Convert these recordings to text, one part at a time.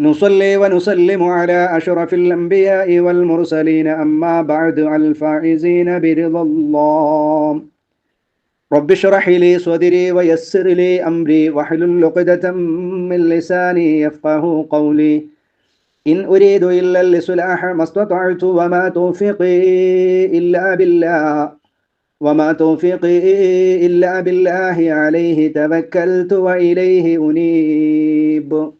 نصلي ونسلم على أشرف الأنبياء والمرسلين أما بعد الفائزين برضا الله. رب اشرح لي صدري ويسر لي أمري واحلل عقدة من لساني يفقه قولي. إن أريد إلا الإصلاح ما استطعت وما توفيقي إلا بالله وما توفيقي إلا بالله عليه توكلت وإليه أنيب.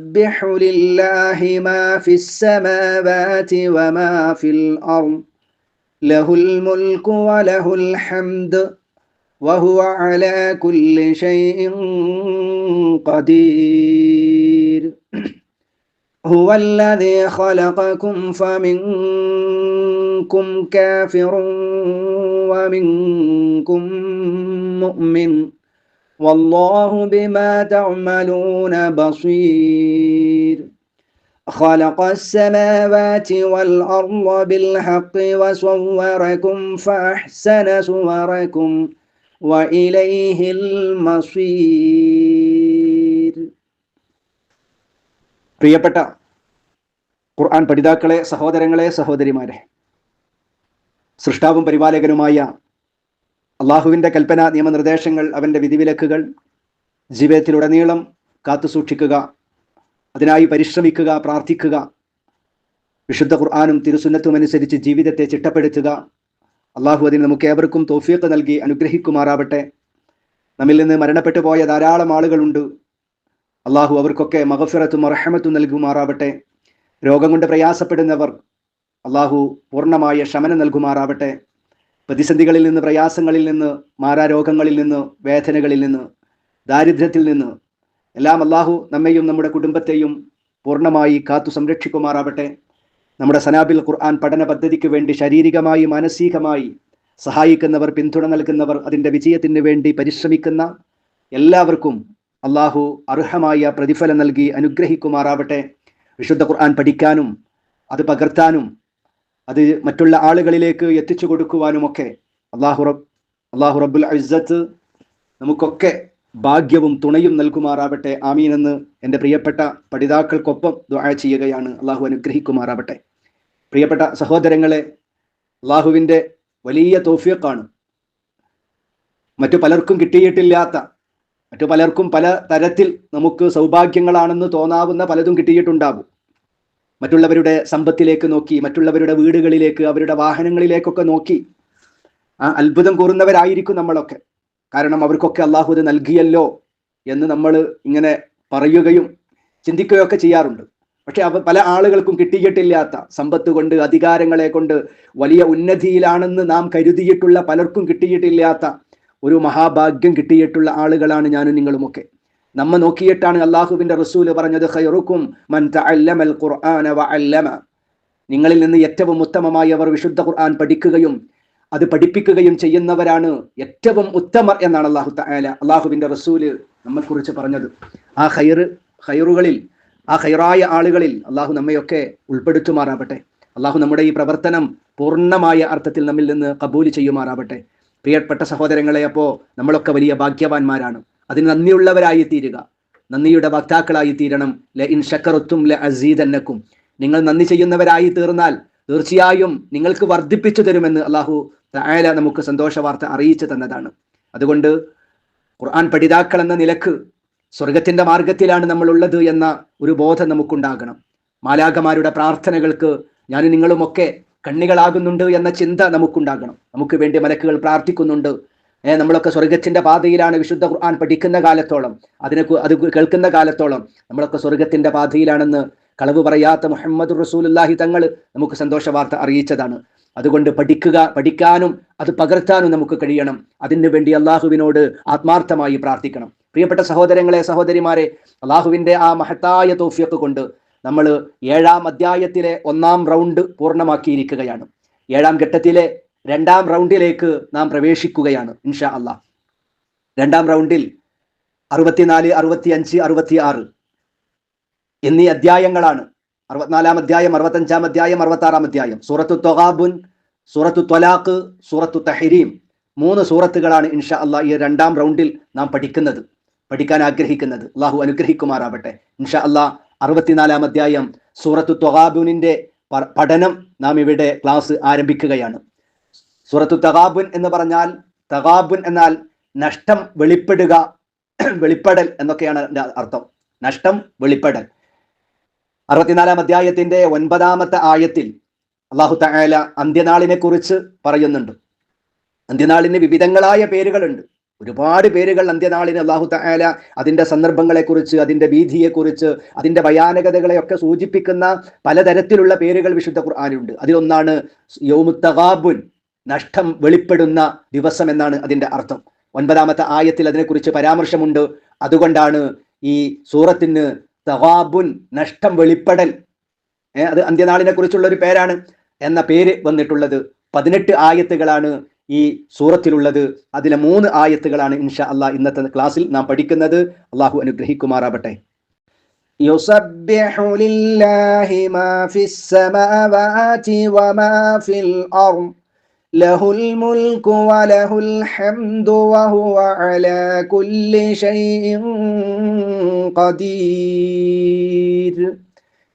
لله ما في السماوات وما في الأرض. له الملك وله الحمد وهو على كل شيء قدير. هو الذي خلقكم فمنكم كافر ومنكم مؤمن. والله بما تعملون بصير خلق السماوات والأرض بالحق وصوركم فأحسن صوركم وإليه المصير പ്രിയപ്പെട്ട ഖുർആൻ പഠിതാക്കളെ സഹോദരങ്ങളെ സഹോദരിമാരെ സൃഷ്ടാവും പരിപാലകനുമായ അള്ളാഹുവിന്റെ കൽപ്പന നിയമനിർദ്ദേശങ്ങൾ അവന്റെ വിധിവിലക്കുകൾ ജീവിതത്തിലുടനീളം കാത്തു സൂക്ഷിക്കുക അതിനായി പരിശ്രമിക്കുക പ്രാർത്ഥിക്കുക വിശുദ്ധ ഖുർആാനും തിരുസുന്നത്തും അനുസരിച്ച് ജീവിതത്തെ ചിട്ടപ്പെടുത്തുക. അള്ളാഹു അതിന് നമുക്ക് ഏവർക്കും തോഫിയത്ത് നൽകി അനുഗ്രഹിക്കുമാറാവട്ടെ. നമ്മിൽ നിന്ന് മരണപ്പെട്ടു പോയ ധാരാളം ആളുകളുണ്ട്. അള്ളാഹു അവർക്കൊക്കെ മഹഫിറത്തും അർഹമത്തും നൽകുമാറാവട്ടെ. രോഗം കൊണ്ട് പ്രയാസപ്പെടുന്നവർ അള്ളാഹു പൂർണമായ ശമനം നൽകുമാറാവട്ടെ. പ്രതിസന്ധികളിൽ നിന്ന് പ്രയാസങ്ങളിൽ നിന്ന് മാരാരോഗങ്ങളിൽ നിന്ന് വേദനകളിൽ നിന്ന് ദാരിദ്ര്യത്തിൽ നിന്ന് എല്ലാം അള്ളാഹു നമ്മെയും നമ്മുടെ കുടുംബത്തെയും പൂർണമായി കാത്തു സംരക്ഷിക്കുമാറാവട്ടെ. നമ്മുടെ സനാബിൽ ഖുർആൻ പഠന പദ്ധതിക്ക് വേണ്ടി ശാരീരികമായി മാനസികമായി സഹായിക്കുന്നവർ പിന്തുണ നൽകുന്നവർ അതിന്റെ വിജയത്തിന് വേണ്ടി പരിശ്രമിക്കുന്ന എല്ലാവർക്കും അള്ളാഹു അർഹമായ പ്രതിഫലം നൽകി അനുഗ്രഹിക്കുമാറാവട്ടെ. വിശുദ്ധ ഖുർആൻ പഠിക്കാനും അത് പകർത്താനും അത് മറ്റുള്ള ആളുകളിലേക്ക് എത്തിച്ചു കൊടുക്കുവാനുമൊക്കെ അള്ളാഹു റബ് അള്ളാഹു റബ്ബുൽ അഇസ്സത്ത് നമുക്കൊക്കെ ഭാഗ്യവും തുണയും നൽകുമാറാവട്ടെ. ആമീൻ എന്ന് എന്റെ പ്രിയപ്പെട്ട പഠിതാക്കൾക്കൊപ്പം ദുആ ചെയ്യുകയാണ് അള്ളാഹു അനുഗ്രഹിക്കുമാറാവട്ടെ. പ്രിയപ്പെട്ട സഹോദരങ്ങളെ അള്ളാഹുവിന്റെ വലിയ തോഫിയക്കാണ് മറ്റു പലർക്കും കിട്ടിയിട്ടില്ലാത്ത മറ്റു പലർക്കും പല തരത്തിൽ നമുക്ക് സൗഭാഗ്യങ്ങളാണെന്ന് തോന്നാവുന്ന പലതും കിട്ടിയിട്ടുണ്ടാകും മറ്റുള്ളവരുടെ സമ്പത്തിലേക്ക് നോക്കി മറ്റുള്ളവരുടെ വീടുകളിലേക്ക് അവരുടെ വാഹനങ്ങളിലേക്കൊക്കെ നോക്കി. ആ അത്ഭുതം കൂറുന്നവരായിരിക്കും നമ്മളൊക്കെ. കാരണം അവർക്കൊക്കെ അള്ളാഹു ഇത് നൽകിയല്ലോ എന്ന് നമ്മൾ ഇങ്ങനെ പറയുകയും ചിന്തിക്കുകയൊക്കെ ചെയ്യാറുണ്ട്. പക്ഷെ അവ പല ആളുകൾക്കും കിട്ടിയിട്ടില്ലാത്ത സമ്പത്ത് കൊണ്ട് അധികാരങ്ങളെ കൊണ്ട് വലിയ ഉന്നതിയിലാണെന്ന് നാം കരുതിയിട്ടുള്ള പലർക്കും കിട്ടിയിട്ടില്ലാത്ത ഒരു മഹാഭാഗ്യം കിട്ടിയിട്ടുള്ള ആളുകളാണ് ഞാനും നിങ്ങളുമൊക്കെ. നമ്മ നോക്കിയിട്ടാണ് അള്ളാഹുവിന്റെ റസൂൽ പറഞ്ഞത് ഖൈറുക്കും മൻ തഅല്ലമൽ ഖുർആന വഅല്ലമ. നിങ്ങളിൽ നിന്ന് ഏറ്റവും ഉത്തമമായി അവർ വിശുദ്ധ ഖുർആൻ പഠിക്കുകയും അത് പഠിപ്പിക്കുകയും ചെയ്യുന്നവരാണ് ഏറ്റവും ഉത്തമർ എന്നാണ് അള്ളാഹു അള്ളാഹുവിന്റെ റസൂൽ നമ്മെക്കുറിച്ച് പറഞ്ഞത്. ആ ഹൈർ ഖൈറുകളിൽ ആ ഹൈറായ ആളുകളിൽ അള്ളാഹു നമ്മയൊക്കെ ഉൾപ്പെടുത്തുമാറാവട്ടെ. അള്ളാഹു നമ്മുടെ ഈ പ്രവർത്തനം പൂർണമായ അർത്ഥത്തിൽ നമ്മിൽ നിന്ന് കബൂൽ ചെയ്യുമാറാവട്ടെ. പ്രിയപ്പെട്ട സഹോദരങ്ങളെ അപ്പോൾ നമ്മളൊക്കെ വലിയ ഭാഗ്യവാന്മാരാണ്. അതിന് നന്ദിയുള്ളവരായി തീരുക നന്ദിയുടെ വക്താക്കളായി തീരണം ല ഇൻ ഷക്കറുത്തും ല അസീദന്നക്കും. നിങ്ങൾ നന്ദി ചെയ്യുന്നവരായി തീർന്നാൽ തീർച്ചയായും നിങ്ങൾക്ക് വർദ്ധിപ്പിച്ചു തരുമെന്ന് അള്ളാഹു തായാല നമുക്ക് സന്തോഷ വാർത്ത അറിയിച്ചു തന്നതാണ്. അതുകൊണ്ട് ഖുർആൻ പഠിതാക്കൾ എന്ന നിലയ്ക്ക് സ്വർഗത്തിന്റെ മാർഗത്തിലാണ് നമ്മൾ ഉള്ളത് എന്ന ഒരു ബോധം നമുക്കുണ്ടാകണം. മാലാകമാരുടെ പ്രാർത്ഥനകൾക്ക് ഞാനും നിങ്ങളുമൊക്കെ കണ്ണികളാകുന്നുണ്ട് എന്ന ചിന്ത നമുക്കുണ്ടാകണം. നമുക്ക് വേണ്ടി മലക്കുകൾ പ്രാർത്ഥിക്കുന്നുണ്ട്. നമ്മളൊക്കെ സ്വർഗത്തിന്റെ പാതയിലാണ് വിശുദ്ധ ഖുർആൻ പഠിക്കുന്ന കാലത്തോളം. അതിനെ അത് കേൾക്കുന്ന കാലത്തോളം നമ്മളൊക്കെ സ്വർഗത്തിന്റെ പാതയിലാണെന്ന് കളവ് പറയാത്ത മുഹമ്മദ് റസൂലുല്ലാഹി തങ്ങൾ നമുക്ക് സന്തോഷ വാർത്ത അറിയിച്ചതാണ്. അതുകൊണ്ട് പഠിക്കുക പഠിക്കാനും അത് പകർത്താനും നമുക്ക് കഴിയണം. അതിനു വേണ്ടി അള്ളാഹുവിനോട് ആത്മാർത്ഥമായി പ്രാർത്ഥിക്കണം. പ്രിയപ്പെട്ട സഹോദരങ്ങളെ സഹോദരിമാരെ അള്ളാഹുവിന്റെ ആ മഹത്തായ തോഫിയൊക്കെ കൊണ്ട് നമ്മൾ ഏഴാം അധ്യായത്തിലെ ഒന്നാം റൗണ്ട് പൂർണമാക്കിയിരിക്കുകയാണ്. ഏഴാം ഘട്ടത്തിലെ രണ്ടാം റൗണ്ടിലേക്ക് നാം പ്രവേശിക്കുകയാണ് ഇൻഷാ അള്ളാഹ് രണ്ടാം റൗണ്ടിൽ അറുപത്തിനാല് അറുപത്തി അഞ്ച് അറുപത്തി ആറ് എന്നീ അധ്യായങ്ങളാണ്. അറുപത്തിനാലാം അധ്യായം അറുപത്തഞ്ചാം അധ്യായം അറുപത്തി ആറാം അധ്യായം. സൂറത്തു തൊഹാബുൻ സൂറത്തു ത്വലാഖ് സൂറത്തു തഹരീം. മൂന്ന് സൂറത്തുകളാണ് ഇൻഷാ അള്ളാഹ് ഈ രണ്ടാം റൗണ്ടിൽ നാം പഠിക്കുന്നത് പഠിക്കാൻ ആഗ്രഹിക്കുന്നത്. അള്ളാഹു അനുഗ്രഹിക്കുമാറാവട്ടെ. ഇൻഷാ അള്ളാഹ് അറുപത്തിനാലാം അധ്യായം സൂറത്തു ത്വഹാബുനിന്റെ പഠനം നാം ഇവിടെ ക്ലാസ് ആരംഭിക്കുകയാണ്. സൂറത്തു തകാബുൻ എന്ന് പറഞ്ഞാൽ തകാബുൻ എന്നാൽ നഷ്ടം വെളിപ്പെടുക വെളിപ്പെടൽ എന്നൊക്കെയാണ് എന്റെ അർത്ഥം. നഷ്ടം വെളിപ്പെടൽ. അറുപത്തിനാലാം അധ്യായത്തിന്റെ ഒൻപതാമത്തെ ആയത്തിൽ അള്ളാഹു തആല അന്ത്യനാളിനെ കുറിച്ച് പറയുന്നുണ്ട്. അന്ത്യനാളിന് വിവിധങ്ങളായ പേരുകളുണ്ട്. ഒരുപാട് പേരുകൾ അന്ത്യനാളിന് അള്ളാഹു തആല അതിന്റെ സന്ദർഭങ്ങളെക്കുറിച്ച് ഭീതിയെക്കുറിച്ച് അതിന്റെ ഭയാനകതകളെയൊക്കെ സൂചിപ്പിക്കുന്ന പലതരത്തിലുള്ള പേരുകൾ വിശുദ്ധ ഖുർആാനുണ്ട് അതിലൊന്നാണ് യൗമുത്തഗാബുൻ. നഷ്ടം വെളിപ്പെടുന്ന ദിവസം എന്നാണ് അതിന്റെ അർത്ഥം ഒൻപതാമത്തെ ആയത്തിൽ അതിനെക്കുറിച്ച് പരാമർശമുണ്ട് അതുകൊണ്ടാണ് ഈ സൂറത്തിന് തവാബുൻ നഷ്ടം വെളിപ്പെടൽ ഏ, അത് അന്ത്യനാളിനെ കുറിച്ചുള്ള ഒരു പേരാണ് എന്ന പേര് വന്നിട്ടുള്ളത് പതിനെട്ട് ആയത്തുകളാണ് ഈ സൂറത്തിലുള്ളത് അതിലെ മൂന്ന് ആയത്തുകളാണ് ഇൻഷാ അള്ളാഹ് ഇന്നത്തെ ക്ലാസ്സിൽ നാം പഠിക്കുന്നത് അള്ളാഹു അനുഗ്രഹിക്കുമാറാവട്ടെ يسبح لله ما في السماوات وما في الأرض له الملك وله الحمد وهو على كل شيء قدير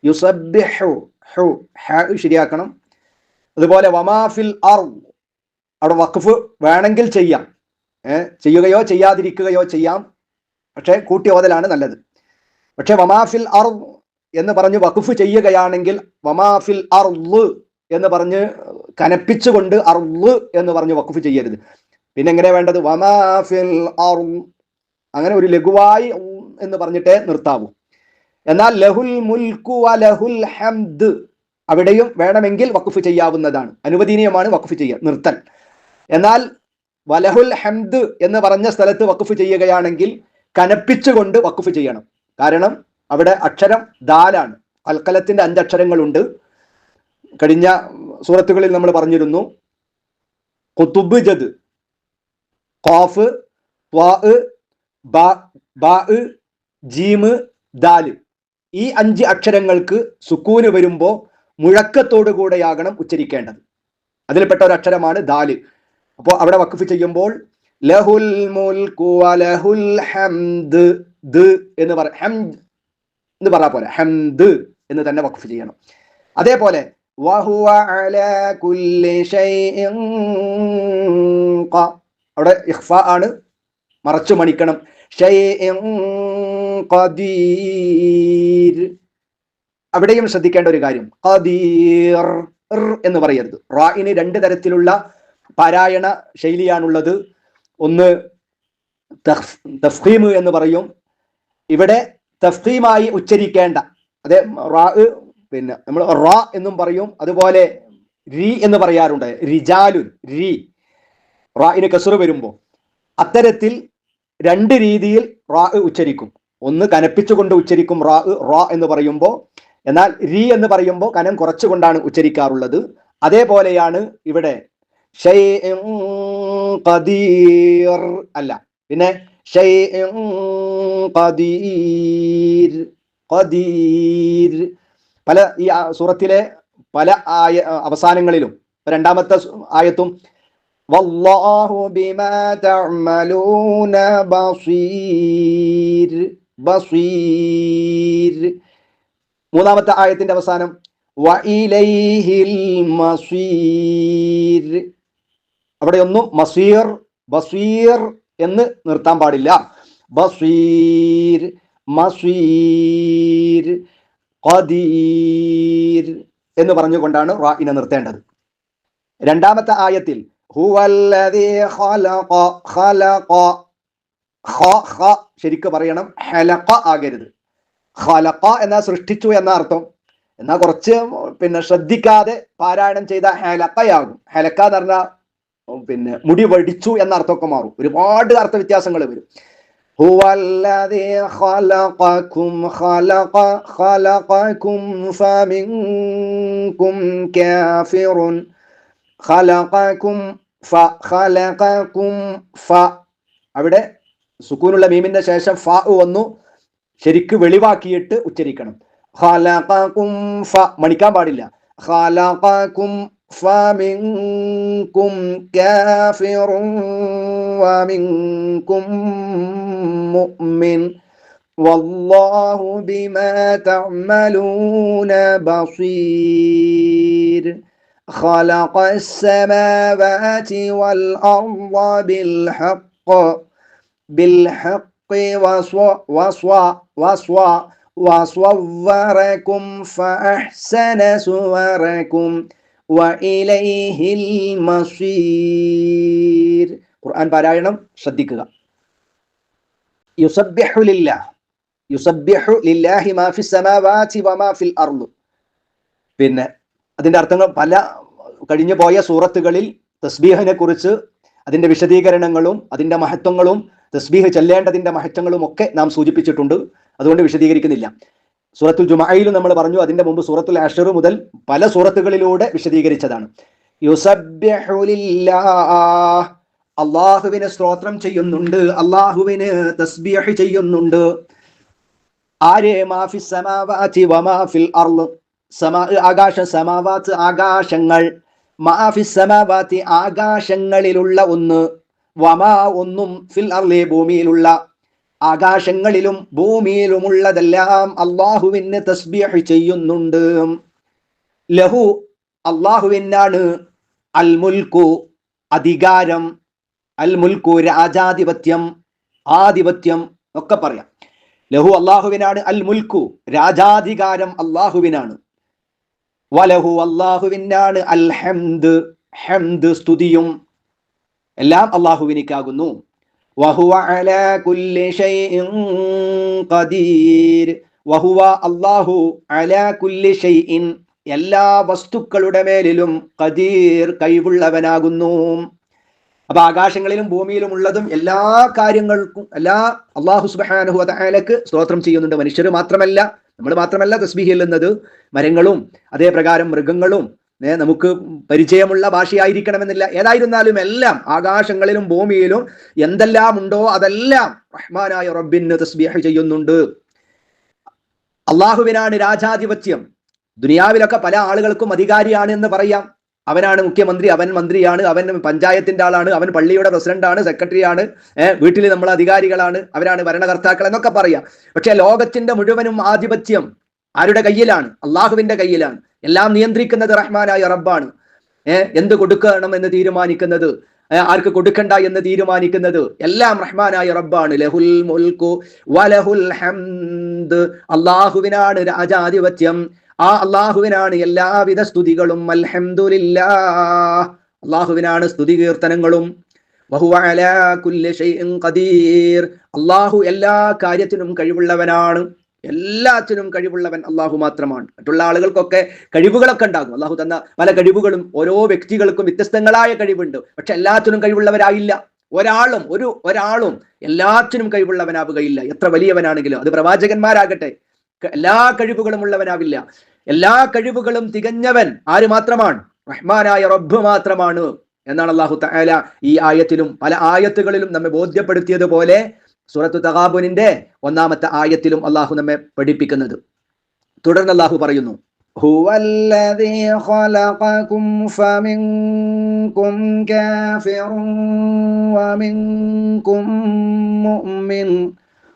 يسبح ഹു ഹ ശരിയാക്കണം അതുപോലെ വമാഫിൽ അർ അവിടെ വഖഫ് വേണമെങ്കിൽ ചെയ്യാം ഏഹ് ചെയ്യുകയോ ചെയ്യാതിരിക്കുകയോ ചെയ്യാം പക്ഷേ കൂട്ടി ഓതലാണ് നല്ലത് പക്ഷെ വമാഫിൽ അർ എന്ന് പറഞ്ഞ് വഖഫ് ചെയ്യുകയാണെങ്കിൽ വമാഫിൽ അർ എന്ന് പറഞ്ഞ് കനപ്പിച്ചുകൊണ്ട് അർവ് എന്ന് പറഞ്ഞ് വഖഫ് ചെയ്യരുത്. പിന്നെ എങ്ങനെ വേണ്ടത് വമാഫിൽ അങ്ങനെ ഒരു ലഘുവായി എന്ന് പറഞ്ഞിട്ടേ നിർത്താവൂ. എന്നാൽ ലഹുൽ മുൽക്കു ലഹുൽ ഹംദ് അവിടെയും വേണമെങ്കിൽ വഖഫ് ചെയ്യാവുന്നതാണ്. അനുവദനീയമാണ് വഖഫ് ചെയ്യുക നിർത്തൽ. എന്നാൽ വലഹുൽ ഹംദ് എന്ന് പറഞ്ഞ സ്ഥലത്ത് വഖഫ് ചെയ്യുകയാണെങ്കിൽ കനപ്പിച്ചുകൊണ്ട് വഖഫ് ചെയ്യണം. കാരണം അവിടെ അക്ഷരം ദാലാണ്. കൽക്കലത്തിന്റെ അഞ്ചക്ഷരങ്ങളുണ്ട്. കഴിഞ്ഞ സൂറത്തുകളിൽ നമ്മൾ പറഞ്ഞിരുന്നു. കുത്തുബ് ജദ് കോഫ് ജീമ് ദാൽ. ഈ അഞ്ച് അക്ഷരങ്ങൾക്ക് സുക്കൂന് വരുമ്പോൾ മുഴക്കത്തോടു കൂടെയാകണം ഉച്ചരിക്കേണ്ടത്. അതിൽപ്പെട്ട ഒരു അക്ഷരമാണ് ദാൽ. അപ്പോൾ അവിടെ വഖഫ് ചെയ്യുമ്പോൾ ലഹുൽ ദ് എന്ന് പറ ഹംദ് എന്ന് പറഞ്ഞ പോലെ ഹംദ് എന്ന് തന്നെ വഖഫ് ചെയ്യണം. അതേപോലെ വഹുവ അലാ കുല്ലി അവിടെ ഇഹ്ഫ ആണ്. മറച്ചു മണിക്കണം. അവിടെയും ശ്രദ്ധിക്കേണ്ട ഒരു കാര്യം. ഖദീർ എന്ന് പറയരുത്. റായിന് രണ്ട് തരത്തിലുള്ള പാരായണ ശൈലിയാണുള്ളത്. ഒന്ന് തഫ്ഹീമ് തഫ്ഹീം എന്ന് പറയും. ഇവിടെ തഫ്ഹീമായി ഉച്ചരിക്കേണ്ട. അതെ റാ പിന്നെ നമ്മൾ റ എന്നും പറയും അതുപോലെ രി എന്ന് പറയാറുണ്ട്. റിജാലുൻ രി. റായിന് കസുർ വരുമ്പോൾ അത്തരത്തിൽ രണ്ട് രീതിയിൽ റാ ഉച്ചരിക്കും. ഒന്ന് കനപ്പിച്ചുകൊണ്ട് ഉച്ചരിക്കും റാ റാ എന്ന് പറയുമ്പോൾ എന്നാൽ രി എന്ന് പറയുമ്പോൾ കനം കുറച്ചുകൊണ്ടാണ് ഉച്ചരിക്കാറുള്ളത്. അതേപോലെയാണ് ഇവിടെ ഖദീർ അല്ല. പിന്നെ ഖദീർ ഖദീർ. പല ഈ സൂറത്തിലെ പല ആയ അവസാനങ്ങളിലും രണ്ടാമത്തെ ആയത്തും വല്ലാഹു ബിമാ തഅമലൂന ബസീർ ബസീർ. മൂന്നാമത്തെ ആയത്തിന്റെ അവസാനം വഇലൈഹിൽ മസീർ. അവിടെ ഒന്നും മസീർ ബസീർ എന്ന് നിർത്താൻ പാടില്ല. ബസീർ മസീർ. ഖദീർ എന്ന് പറഞ്ഞുകൊണ്ടാണ് റായിനെ നിർത്തേണ്ടത്. രണ്ടാമത്തെ ആയത്തിൽ ശരിക്ക് പറയണം ഹലഖ ആകരുത്. ഖലഖ എന്ന സൃഷ്ടിച്ചു എന്ന അർത്ഥം. എന്നാൽ കുറച്ച് പിന്നെ ശ്രദ്ധിക്കാതെ പാരായണം ചെയ്ത ഹലക്കയാകും ഹലക്ക എന്ന് പറഞ്ഞാൽ പിന്നെ മുടി വടിച്ചു എന്ന അർത്ഥമൊക്കെ മാറും. ഒരുപാട് അർത്ഥ വ്യത്യാസങ്ങൾ വരും. هو الذي خلقكم خلق خلقكم فمنكم كافر خلقكم فخلقكم ف അവിടെ സുക്കൂനുള്ള മീമിന്റെ ശേഷം ഫ വന്നു ശരിക്ക് വെളിവാക്കിയിട്ട് ഉച്ചരിക്കണം ഖലഖകും ഫ മണിക്കാൻ പാടില്ല ഖലഖകും فمنكم كافر ومنكم مؤمن والله بما تعملون بصير. خلق السماوات والأرض بالحق بالحق وصو وصو وصو وصوركم فأحسن صوركم. ഖുർആൻ പാരായണം ശ്രദ്ധിക്കുക. യുസബ്ബിഹു ലില്ലാഹ്. യുസബ്ബിഹു ലില്ലാഹി മാ ഫിസ് സമാവാതി വമാ ഫിൽ അർൾ പിന്നെ അതിന്റെ അർത്ഥങ്ങൾ പല കഴിഞ്ഞു പോയ സൂറത്തുകളിൽ തസ്ബീഹിനെ കുറിച്ച് അതിന്റെ വിശദീകരണങ്ങളും അതിന്റെ മഹത്വങ്ങളും തസ്ബീഹ് ചെല്ലേണ്ടതിന്റെ മഹത്വങ്ങളും ഒക്കെ നാം സൂചിപ്പിച്ചിട്ടുണ്ട്. അതുകൊണ്ട് വിശദീകരിക്കുന്നില്ല. സൂറത്തുൽ ജുമയിലും നമ്മൾ പറഞ്ഞു അതിന്റെ മുമ്പ് സൂറത്തുൽ അഷർ മുതൽ പല സൂറത്തുകളിലൂടെ വിശദീകരിച്ചതാണ്. അള്ളാഹുവിന് സ്തോത്രം ചെയ്യുന്നുണ്ട് അള്ളാഹുവിന് തസ്ബിഹ് ചെയ്യുന്നുണ്ട്. ആരെ? മാഫി സമാവാതി വമാഫിൽ അർൾ ആകാശ സമാവാത്ത് ആകാശങ്ങൾ. മാഫി സമാവാത്തി ആകാശങ്ങളിലുള്ള ഒന്ന് വമാ ഒന്നും ഫിൽ അർളി ഭൂമിയിലുള്ള. ആകാശങ്ങളിലും ഭൂമിയിലുമുള്ളതെല്ലാം അള്ളാഹുവിന് തസ്ബീഹ് ചെയ്യുന്നുണ്ട്. ലഹു അള്ളാഹുവിനാണ് അൽ മുൽക്കു അധികാരം. അൽ മുൽക്കു രാജാധിപത്യം ആധിപത്യം ഒക്കെ പറയാം. ലഹു അള്ളാഹുവിനാണ് അൽ മുൽക്കു രാജാധികാരം അള്ളാഹുവിനാണ്. വലഹു അള്ളാഹുവിനാണ് അൽ ഹംദ് ഹംദ് സ്തുതിയും എല്ലാം അള്ളാഹുവിനിക്കാകുന്നു. വഹുവ കുല്ലി ഷൈഇൻ ഖദീർ. വഹുവ അല്ലാഹു അലാ കുല്ലി ഷൈഇൻ. എല്ലാ വസ്തുക്കളുടെ മേലിലും ഖദീർ കഴിവുള്ളവനാകുന്നു. അപ്പൊ ആകാശങ്ങളിലും ഭൂമിയിലും ഉള്ളതും എല്ലാ കാര്യങ്ങൾക്കും എല്ലാ അള്ളാഹു സുബാനുഹുലക്ക് സ്തോത്രം ചെയ്യുന്നുണ്ട് മനുഷ്യർ മാത്രമല്ല. നമ്മൾ മാത്രമല്ല തസ്ബീഹ് ചെല്ലുന്നത്. മരങ്ങളും അതേപ്രകാരം മൃഗങ്ങളും നമുക്ക് പരിചയമുള്ള ഭാഷയായിരിക്കണമെന്നില്ല. ഏതായിരുന്നാലും എല്ലാം ആകാശങ്ങളിലും ഭൂമിയിലും എന്തെല്ലാം ഉണ്ടോ അതെല്ലാം റഹ്മാനായ റബ്ബിന് തസ്ബീഹ് ചെയ്യുന്നുണ്ട്. അള്ളാഹുവിനാണ് രാജാധിപത്യം. ദുനിയാവിലൊക്കെ പല ആളുകൾക്കും അധികാരിയാണ് എന്ന് പറയാം. അവനാണ് മുഖ്യമന്ത്രി അവൻ മന്ത്രിയാണ് അവൻ പഞ്ചായത്തിന്റെ ആളാണ് അവൻ പള്ളിയുടെ പ്രസിഡന്റാണ് സെക്രട്ടറിയാണ് വീട്ടിൽ നമ്മൾ അധികാരികളാണ് അവരാണ് ഭരണകർത്താക്കൾ എന്നൊക്കെ പറയാം. പക്ഷെ ലോകത്തിന്റെ മുഴുവനും ആധിപത്യം ആരുടെ കയ്യിലാണ്? അള്ളാഹുവിന്റെ കയ്യിലാണ്. എല്ലാം നിയന്ത്രിക്കുന്നത് റഹ്മാനായ റബ്ബാണ്. ഏഹ് എന്ത് കൊടുക്കണം എന്ന് തീരുമാനിക്കുന്നത്? ആർക്ക് കൊടുക്കണ്ട എന്ന് തീരുമാനിക്കുന്നത്? എല്ലാം റഹ്മാനായ റബ്ബാണ്. ലഹുൽ മുൽക്കു വലഹുൽ ഹംദ്. അള്ളാഹുവിനാണ് രാജാധിപത്യം. ആ അള്ളാഹുവിനാണ് എല്ലാവിധ സ്തുതികളും. അൽഹംദുലില്ലാ അള്ളാഹുവിനാണ് സ്തുതി കീർത്തനങ്ങളും. അലാ ഖദീർ. അള്ളാഹു എല്ലാ കാര്യത്തിനും കഴിവുള്ളവനാണ്. എല്ലാത്തിനും കഴിവുള്ളവൻ അള്ളാഹു മാത്രമാണ്. മറ്റുള്ള ആളുകൾക്കൊക്കെ കഴിവുകളൊക്കെ ഉണ്ടാകും. അള്ളാഹു തന്ന പല കഴിവുകളും ഓരോ വ്യക്തികൾക്കും വ്യത്യസ്തങ്ങളായ കഴിവുണ്ട്. പക്ഷെ എല്ലാത്തിനും കഴിവുള്ളവരായില്ല. ഒരാളും ഒരു ഒരാളും എല്ലാത്തിനും കഴിവുള്ളവനാവുകയില്ല. എത്ര വലിയവനാണെങ്കിലും അത് പ്രവാചകന്മാരാകട്ടെ. എല്ലാ കഴിവുകളും ഉള്ളവനാവില്ല. എല്ലാ കഴിവുകളും തികഞ്ഞവൻ ആര് മാത്രമാണ്? റഹ്മാനായ റബ്ബ് മാത്രമാണ് എന്നാണ് അള്ളാഹു തആല ഈ ആയത്തിലും പല ആയത്തുകളിലും നമ്മെ ബോധ്യപ്പെടുത്തിയതുപോലെ സൂറത്തു തഗാബുനിന്റെ ഒന്നാമത്തെ ആയത്തിലും അള്ളാഹു നമ്മെ പഠിപ്പിക്കുന്നത് തുടർന്ന് അള്ളാഹു പറയുന്നു هو الذي خلقكم فمنكم كافر ومنكم مؤمن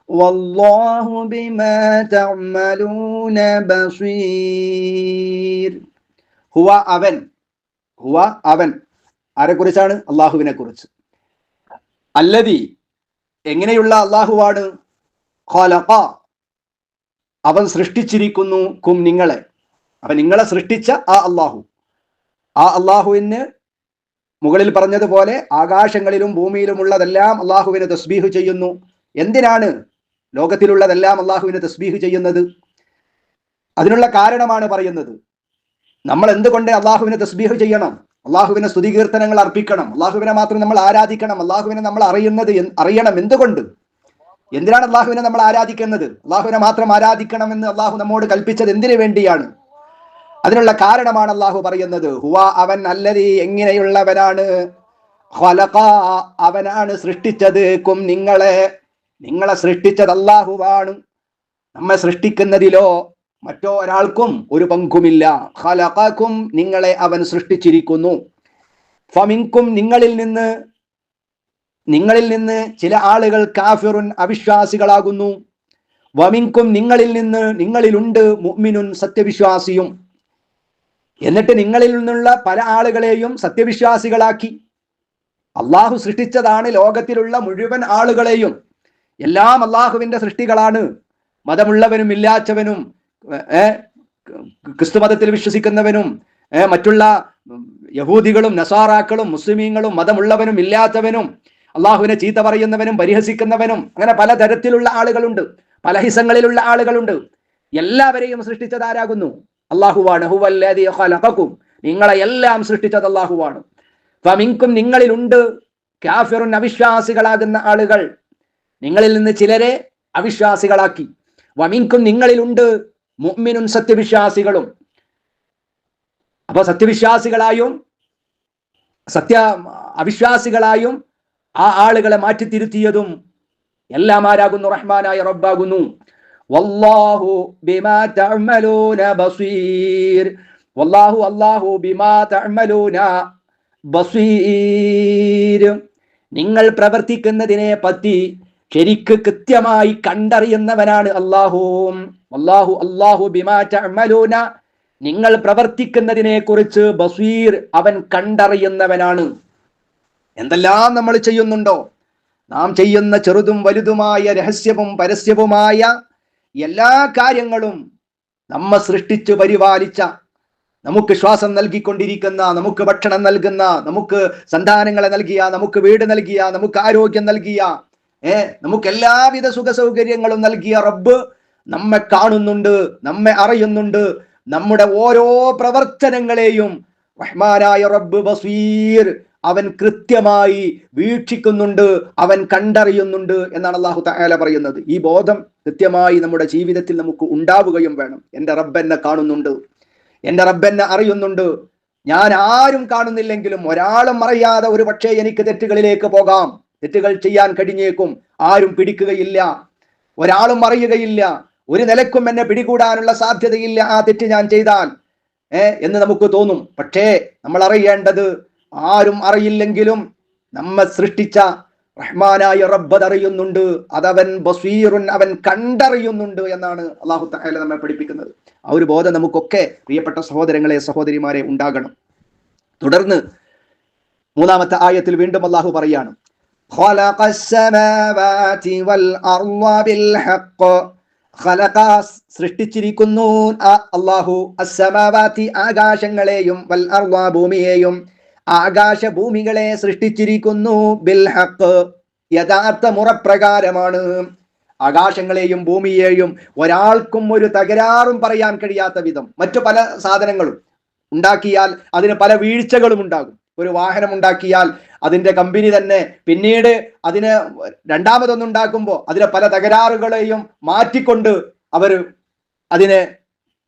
والله بما تعملون بصير هو അവൻ ഹുവ അവൻ ആരെ കുറിച്ചാണ് അള്ളാഹുവിനെ കുറിച്ച് അല്ലതി എങ്ങനെയുള്ള അള്ളാഹുവാണ് ഖലഖ. അവൻ സൃഷ്ടിച്ചിരിക്കുന്നു കും നിങ്ങളെ. അപ്പൊ നിങ്ങളെ സൃഷ്ടിച്ച ആ അള്ളാഹു ആ അള്ളാഹുവിന് മുകളിൽ പറഞ്ഞതുപോലെ ആകാശങ്ങളിലും ഭൂമിയിലുമുള്ളതെല്ലാം അള്ളാഹുവിനെ തസ്ബീഹ് ചെയ്യുന്നു. എന്തിനാണ് ലോകത്തിലുള്ളതെല്ലാം അള്ളാഹുവിനെ തസ്ബീഹ് ചെയ്യുന്നത്? അതിനുള്ള കാരണമാണ് പറയുന്നത്. നമ്മൾ എന്തുകൊണ്ട് അള്ളാഹുവിനെ തസ്ബീഹ് ചെയ്യണം? അള്ളാഹുവിനെ സ്തുതികീർത്തനങ്ങൾ അർപ്പിക്കണം. അള്ളാഹുവിനെ മാത്രം നമ്മൾ ആരാധിക്കണം. അള്ളാഹുവിനെ നമ്മൾ അറിയുന്നത് അറിയണം എന്തുകൊണ്ട്? എന്തിനാണ് അള്ളാഹുവിനെ നമ്മൾ ആരാധിക്കുന്നത്? അള്ളാഹുവിനെ മാത്രം ആരാധിക്കണം എന്ന് അള്ളാഹു നമ്മോട് കൽപ്പിച്ചത് എന്തിനു വേണ്ടിയാണ്? അതിനുള്ള കാരണമാണ് അള്ളാഹു പറയുന്നത്. ഹുവ അവൻ അല്ലതി എങ്ങനെയുള്ളവനാണ്? അവനാണ് സൃഷ്ടിച്ചത്. കും നിങ്ങളെ നിങ്ങളെ സൃഷ്ടിച്ചത് അള്ളാഹുവാണ്. നമ്മെ സൃഷ്ടിക്കുന്നതിലോ മറ്റോ ഒരാൾക്കും ഒരു പങ്കുമില്ല. ഹലാക്കും നിങ്ങളെ അവൻ സൃഷ്ടിച്ചിരിക്കുന്നു. ഫമിൻകും നിങ്ങളിൽ നിന്ന് നിങ്ങളിൽ നിന്ന് ചില ആളുകൾ കാഫിറുൻ അവിശ്വാസികളാകുന്നു. വമിൻകും നിങ്ങളിൽ നിന്ന് നിങ്ങളിലുണ്ട് മുഅ്മിനുൻ സത്യവിശ്വാസിയും. എന്നിട്ട് നിങ്ങളിൽ നിന്നുള്ള പല ആളുകളെയും സത്യവിശ്വാസികളാക്കി. അള്ളാഹു സൃഷ്ടിച്ചതാണ് ലോകത്തിലുള്ള മുഴുവൻ ആളുകളെയും. എല്ലാം അള്ളാഹുവിന്റെ സൃഷ്ടികളാണ്. മതമുള്ളവനും ഇല്ലാത്തവനും ഏ ക്രിസ്തു മതത്തിൽ വിശ്വസിക്കുന്നവനും മറ്റുള്ള യഹൂദികളും നസാറാക്കളും മുസ്ലിമീങ്ങളും മതമുള്ളവനും ഇല്ലാത്തവനും അള്ളാഹുവിനെ ചീത്ത പറയുന്നവനും പരിഹസിക്കുന്നവനും അങ്ങനെ പലതരത്തിലുള്ള ആളുകളുണ്ട് പല ഹിസങ്ങളിലുള്ള ആളുകളുണ്ട്. എല്ലാവരെയും സൃഷ്ടിച്ചത് ആരാകുന്നു അള്ളാഹുവാണ്. ഹുവല്ലദീ ഖലഖക്കും നിങ്ങളെ എല്ലാം സൃഷ്ടിച്ചത് അള്ളാഹുവാണ്. ഫമിങ്കും നിങ്ങളിലുണ്ട്. കാഫിറുൻ അവിശ്വാസികളാകുന്ന ആളുകൾ നിങ്ങളിൽ നിന്ന് ചിലരെ അവിശ്വാസികളാക്കി. വമിങ്കും നിങ്ങളിലുണ്ട്. മുഅ്മിനുൻ സത്യവിശ്വാസികളും. അപ്പൊ സത്യവിശ്വാസികളായും സത്യ അവിശ്വാസികളായും ആ ആളുകളെ മാറ്റി മാറ്റിത്തിരുത്തിയതും എല്ലാം ആരാകുന്നു? റഹ്മാനായ റബ്ബാകുന്നു. വല്ലാഹു ബിമാ ബസീർ. വല്ലാഹു അല്ലാഹു ബിമാ ബസീർ. നിങ്ങൾ പ്രവർത്തിക്കുന്നതിനെ പറ്റി ശരിക്ക് കൃത്യമായി കണ്ടറിയുന്നവനാണ് അള്ളാഹു അള്ളാഹു അള്ളാഹു ബിമാ തഅമലൂന. നിങ്ങൾ പ്രവർത്തിക്കുന്നതിനെ കുറിച്ച് ബസീർ അവൻ കണ്ടറിയുന്നവനാണ്. എന്തെല്ലാം നമ്മൾ ചെയ്യുന്നുണ്ടോ? നാം ചെയ്യുന്ന ചെറുതും വലുതുമായ രഹസ്യവും പരസ്യവുമായ എല്ലാ കാര്യങ്ങളും നമ്മെ സൃഷ്ടിച്ചു പരിപാലിച്ച നമുക്ക് ശ്വാസം നൽകിക്കൊണ്ടിരിക്കുന്ന നമുക്ക് ഭക്ഷണം നൽകുന്ന നമുക്ക് സന്താനങ്ങളെ നൽകിയ നമുക്ക് വീട് നൽകിയ നമുക്ക് ആരോഗ്യം നൽകിയ ഏ നമുക്ക് എല്ലാവിധ സുഖ സൗകര്യങ്ങളും നൽകിയ റബ്ബ് നമ്മെ കാണുന്നുണ്ട് നമ്മെ അറിയുന്നുണ്ട്. നമ്മുടെ ഓരോ പ്രവർത്തനങ്ങളെയും റഹ്മാനായ റബ്ബ് ബസീർ അവൻ കൃത്യമായി വീക്ഷിക്കുന്നുണ്ട് അവൻ കണ്ടറിയുന്നുണ്ട് എന്നാണ് അള്ളാഹു തആല പറയുന്നത്. ഈ ബോധം കൃത്യമായി നമ്മുടെ ജീവിതത്തിൽ നമുക്ക് ഉണ്ടാവുകയും വേണം. എന്റെ റബ്ബെന്നെ കാണുന്നുണ്ട് എന്റെ റബ്ബെന്നെ അറിയുന്നുണ്ട്. ഞാൻ ആരും കാണുന്നില്ലെങ്കിലും ഒരാളും അറിയാതെ ഒരു പക്ഷേ എനിക്ക് തെറ്റുകളിലേക്ക് പോകാം. തെറ്റുകൾ ചെയ്യാൻ കഴിഞ്ഞേക്കും ആരും പിടിക്കുകയില്ല. ഒരാളും അറിയുകയില്ല ഒരു നിലക്കും എന്നെ പിടികൂടാനുള്ള സാധ്യതയില്ല ആ തെറ്റ് ഞാൻ ചെയ്താൽ. എന്ന് നമുക്ക് തോന്നും. പക്ഷേ നമ്മൾ അറിയേണ്ടത് ആരും അറിയില്ലെങ്കിലും നമ്മെ സൃഷ്ടിച്ച റഹ്മാനായ റബ്ബത് അറിയുന്നുണ്ട് അതവൻ ബസീറുൻ അവൻ കണ്ടറിയുന്നുണ്ട് എന്നാണ് അള്ളാഹു തഹാല നമ്മെ പഠിപ്പിക്കുന്നത്. ആ ഒരു ബോധം നമുക്കൊക്കെ പ്രിയപ്പെട്ട സഹോദരങ്ങളെ സഹോദരിമാരെ ഉണ്ടാകണം. തുടർന്ന് മൂന്നാമത്തെ ആയത്തിൽ വീണ്ടും അള്ളാഹു പറയാണ്. خلق السماوات والأرض بالحق خلق സൃഷ്ടിച്ചിരിക്കുന്നു ആ അള്ളാഹു അസ്സമാവാത്തി ആകാശങ്ങളെയും വൽ അർള ഭൂമിയെയും ആകാശ ഭൂമികളെ സൃഷ്ടിച്ചിരിക്കുന്നു ബിൽ ഹക്ക് യഥാർത്ഥ മുറപ്രകാരമാണ് ആകാശങ്ങളെയും ഭൂമിയെയും ഒരാൾക്കും ഒരു തകരാറും പറയാൻ കഴിയാത്ത വിധം മറ്റു പല സാധനങ്ങളും ഉണ്ടാക്കിയാൽ അതിന് പല വീഴ്ചകളും ഉണ്ടാകും ഒരു വാഹനം ഉണ്ടാക്കിയാൽ അതിന്റെ കമ്പനി തന്നെ പിന്നീട് അതിന് രണ്ടാമതൊന്നുണ്ടാക്കുമ്പോൾ അതിലെ പല തകരാറുകളെയും മാറ്റിക്കൊണ്ട് അവർ അതിനെ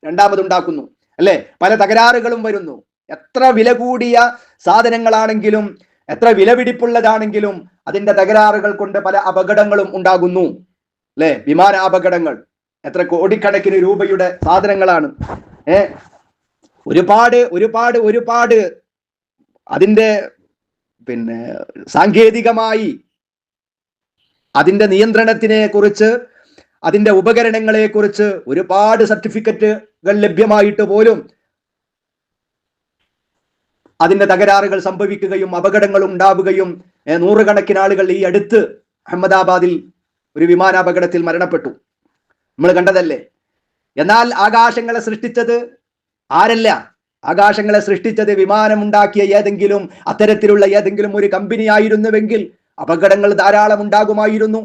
രണ്ടാമതുണ്ടാക്കുന്നു. അല്ലെ? പല തകരാറുകളും വരുന്നു. എത്ര വില കൂടിയ സാധനങ്ങളാണെങ്കിലും എത്ര വിലപിടിപ്പുള്ളതാണെങ്കിലും അതിന്റെ തകരാറുകൾ കൊണ്ട് പല അപകടങ്ങളും ഉണ്ടാകുന്നു. അല്ലെ? വിമാന അപകടങ്ങൾ. എത്ര കോടിക്കണക്കിന് രൂപയുടെ സാധനങ്ങളാണ്. ഏ? ഒരുപാട് ഒരുപാട് ഒരുപാട് അതിന്റെ പിന്നെ സാങ്കേതികമായി അതിന്റെ നിയന്ത്രണത്തിനെ കുറിച്ച് അതിന്റെ ഉപകരണങ്ങളെ കുറിച്ച് ഒരുപാട് സർട്ടിഫിക്കറ്റുകൾ ലഭ്യമായിട്ട് പോലും അതിന്റെ തകരാറുകൾ സംഭവിക്കുകയും അപകടങ്ങൾ ഉണ്ടാവുകയും നൂറുകണക്കിന് ആളുകൾ ഈ അടുത്ത് അഹമ്മദാബാദിൽ ഒരു വിമാനാപകടത്തിൽ മരണപ്പെട്ടു. നമ്മൾ കണ്ടതല്ലേ? എന്നാൽ ആകാശങ്ങളെ സൃഷ്ടിച്ചത് ആരല്ല? ആകാശങ്ങളെ സൃഷ്ടിച്ചത് വിമാനമുണ്ടാക്കിയ ഏതെങ്കിലും അത്തരത്തിലുള്ള ഏതെങ്കിലും ഒരു കമ്പനി ആയിരുന്നുവെങ്കിൽ അപകടങ്ങൾ ധാരാളം ഉണ്ടാകുമായിരുന്നു.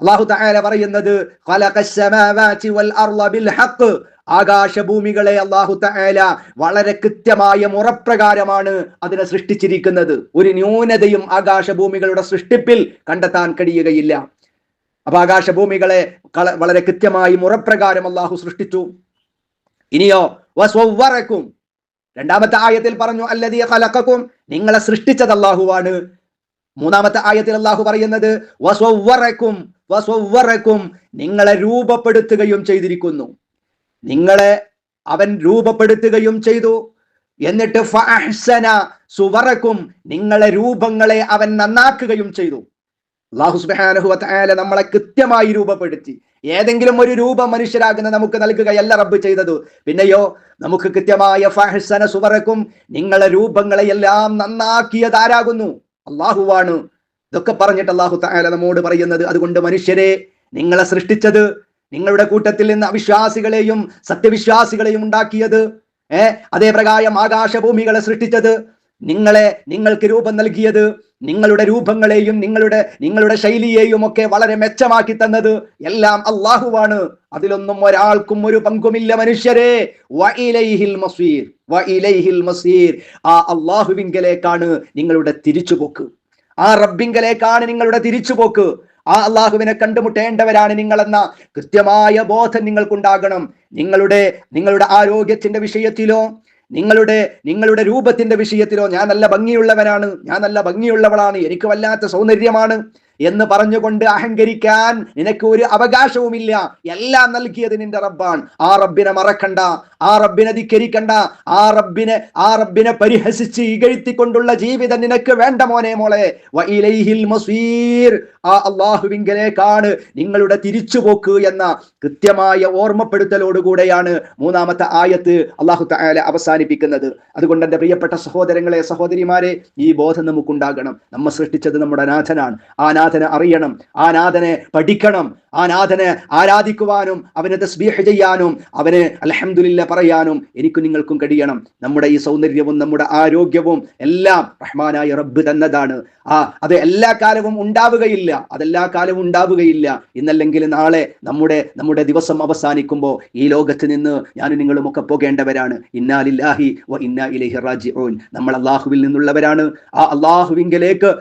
അള്ളാഹു തആല പറയുന്നത്. ആകാശഭൂമികളെ അള്ളാഹു തആല വളരെ കൃത്യമായ മുറപ്രകാരമാണ് അതിനെ സൃഷ്ടിച്ചിരിക്കുന്നത്. ഒരു ന്യൂനതയും ആകാശഭൂമികളുടെ സൃഷ്ടിപ്പിൽ കണ്ടെത്താൻ കഴിയുകയില്ല. അപ്പൊ ആകാശഭൂമികളെ കള- വളരെ കൃത്യമായി മുറപ്രകാരം അള്ളാഹു സൃഷ്ടിച്ചു. ഇനിയോ വസ്വവ്വറക്കും രണ്ടാമത്തെ ആയത്തിൽ പറഞ്ഞു അല്ലതീ ഖലഖക്കും നിങ്ങളെ സൃഷ്ടിച്ചത് അള്ളാഹുവാണ് മൂന്നാമത്തെ ആയത്തിൽ അള്ളാഹു പറയുന്നത് വസ്വറക്കും വസ്വറക്കും നിങ്ങളെ രൂപപ്പെടുത്തുകയും ചെയ്തിരിക്കുന്നു. നിങ്ങളെ അവൻ രൂപപ്പെടുത്തുകയും ചെയ്തു. എന്നിട്ട് സുവറക്കും. നിങ്ങളെ രൂപങ്ങളെ അവൻ നന്നാക്കുകയും ചെയ്തു. അള്ളാഹു സുബ്ഹാനഹു വതആല നമ്മളെ കൃത്യമായി രൂപപ്പെടുത്തി. ഏതെങ്കിലും ഒരു രൂപം മനുഷ്യരാകുന്ന നമുക്ക് നൽകുകയല്ല റബ്ബ് ചെയ്തത്. പിന്നെയോ നമുക്ക് കൃത്യമായ ഫഹ്സന സുവറക്കും നിങ്ങളെ രൂപങ്ങളെ എല്ലാം നന്നാക്കിയതാരാകുന്നു അള്ളാഹുവാണ് ഇതൊക്കെ പറഞ്ഞിട്ട് അള്ളാഹു തആല നമ്മോട് പറയുന്നത് അതുകൊണ്ട് മനുഷ്യരെ നിങ്ങളെ സൃഷ്ടിച്ചത് നിങ്ങളുടെ കൂട്ടത്തിൽ നിന്ന് അവിശ്വാസികളെയും സത്യവിശ്വാസികളെയും ഉണ്ടാക്കിയത് ഏർ അതേ പ്രകാരം ആകാശഭൂമികളെ സൃഷ്ടിച്ചത് നിങ്ങളെ നിങ്ങൾക്ക് രൂപം നൽകിയത് നിങ്ങളുടെ രൂപങ്ങളെയും നിങ്ങളുടെ നിങ്ങളുടെ ശൈലിയെയും ഒക്കെ വളരെ മെച്ചമാക്കി തന്നത് എല്ലാം അള്ളാഹുവാണ് അതിലൊന്നും ഒരാൾക്കും ഒരു പങ്കുമില്ല മനുഷ്യരെ. മസീർ ആ അള്ളാഹുവിങ്കലേക്കാണ് നിങ്ങളുടെ തിരിച്ചുപോക്ക്. ആ റബ്ബിങ്കലേക്കാണ് നിങ്ങളുടെ തിരിച്ചുപോക്ക്. ആ അള്ളാഹുവിനെ കണ്ടുമുട്ടേണ്ടവരാണ് നിങ്ങളെന്ന കൃത്യമായ ബോധം നിങ്ങൾക്കുണ്ടാകണം. നിങ്ങളുടെ നിങ്ങളുടെ ആരോഗ്യത്തിന്റെ വിഷയത്തിലോ നിങ്ങളുടെ നിങ്ങളുടെ രൂപത്തിന്റെ വിഷയത്തിലോ ഞാൻ നല്ല ഭംഗിയുള്ളവനാണ് ഞാൻ നല്ല ഭംഗിയുള്ളവളാണ് എനിക്ക് വല്ലാത്ത സൗന്ദര്യമാണ് എന്ന് പറഞ്ഞുകൊണ്ട് അഹങ്കരിക്കാൻ നിനക്ക് ഒരു അവകാശവുമില്ല. എല്ലാം നൽകിയത് നിന്റെ റബ്ബാണ്. ആ റബ്ബിനെ മറക്കണ്ട. ആ റബ്ബിനെ ധിക്കരിക്കണ്ട. ആ റബ്ബിനെ ആ റബ്ബിനെ പരിഹസിച്ച് ഇകഴ്ത്തിക്കൊണ്ടുള്ള ജീവിതം നിനക്ക് വേണ്ട മോനെ മോളെ. മസീർ. ആ നിങ്ങളുടെ തിരിച്ചുപോക്ക് എന്ന കൃത്യമായ ഓർമ്മപ്പെടുത്തലോടുകൂടെയാണ് മൂന്നാമത്തെ ആയത്ത് അള്ളാഹു തആല അവസാനിപ്പിക്കുന്നത്. അതുകൊണ്ട് എന്റെ പ്രിയപ്പെട്ട സഹോദരങ്ങളെ സഹോദരിമാരെ ഈ ബോധം നമുക്കുണ്ടാകണം. നമ്മ സൃഷ്ടിച്ചത് നമ്മുടെ നാഥനാണ് ആ നാഥനെ അറിയണം. ആ നാഥനെ പഠിക്കണം. ആ നാഥനെ ആരാധിക്കുവാനും അവനെ തസ്ബീഹ് ചെയ്യാനും അവനെ അൽഹംദുലില്ല പറയാനും എനിക്കും നിങ്ങൾക്കും കഴിയണം. നമ്മുടെ ഈ സൗന്ദര്യവും നമ്മുടെ ആരോഗ്യവും എല്ലാം റഹ്മാനായ റബ്ബ് തന്നതാണ്. ആ അത് എല്ലാ കാലവും ഉണ്ടാവുകയില്ല. അതെല്ലാ കാലവും ഉണ്ടാവുകയില്ല. ഇന്നല്ലെങ്കിൽ നാളെ നമ്മുടെ നമ്മുടെ ദിവസം അവസാനിക്കുമ്പോൾ ഈ ലോകത്ത് നിന്ന് ഞാനും നിങ്ങളും ഒക്കെ പോകേണ്ടവരാണ്. ഇന്നാലില്ലാഹി വ ഇന്നാ റാജി ഓൻ നമ്മൾ അള്ളാഹുവിൽ നിന്നുള്ളവരാണ്. ആ അള്ളാഹുവിങ്കലേക്ക്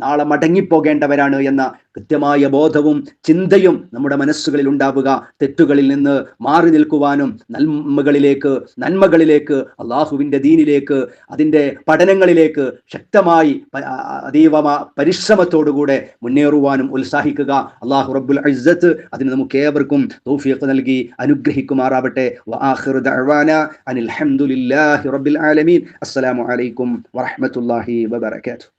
നാളെ മടങ്ങിപ്പോകേണ്ടവരാണ് എന്ന കൃത്യമായ ബോധവും ചിന്തയും നമ്മുടെ മനസ്സുകളിൽ ഉണ്ടാവുക. തെറ്റുകളിൽ നിന്ന് മാറി നിൽക്കുവാനും നന്മകളിലേക്ക് നന്മകളിലേക്ക് അള്ളാഹുവിന്റെ ദീനിലേക്ക് അതിന്റെ പഠനങ്ങളിലേക്ക് ശക്തമായി അതീവ പരിശ്രമത്തോടുകൂടെ മുന്നേറുവാനും ഉത്സാഹിക്കുക. അള്ളാഹു റബ്ബുൽ ഇസ്സത്ത് അതിന് നമുക്ക് ഏവർക്കും തൗഫീഖ് നൽകി അനുഗ്രഹിക്കുമാറാവട്ടെ. അനിൽ റബ്ബിൽ ആലമീൻ. അസ്സലാമു അലൈക്കും വറഹ്മത്തുള്ളാഹി വബറകാതുഹു.